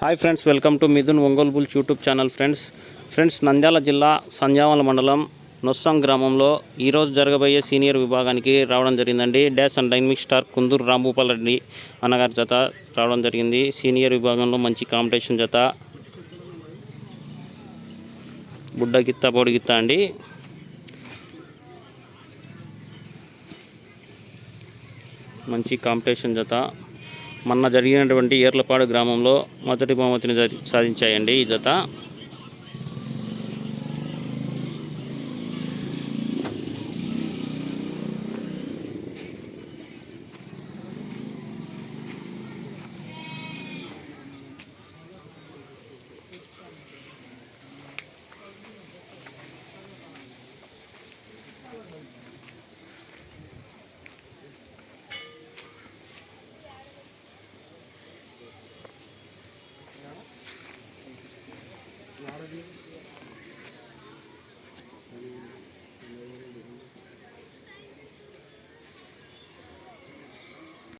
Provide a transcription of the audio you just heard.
Hi friends welcome to Mithun Ongole bulls YouTube channel friends friends Nandyal జిల్లా సంజావల మండలం నొస్సం గ్రామంలో ఈరోజు జరగబోయే సీనియర్ విభాగానికి రావడం జరిగిందండి. Dash and dynamic star Kunduru Rambhupal Reddy అన్నగారి జత రావడం జరిగింది. సీనియర్ విభాగంలో మంచి కాంపిటీషన్ జత. బుడ్డ గిత్త పొడిగిత్త అండి. మంచి కాంపిటీషన్ జత. మొన్న జరిగినటువంటి ఏర్లపాడు గ్రామంలో మొదటి బహుమతిని సాధించాయండి ఈ జత. Harvey.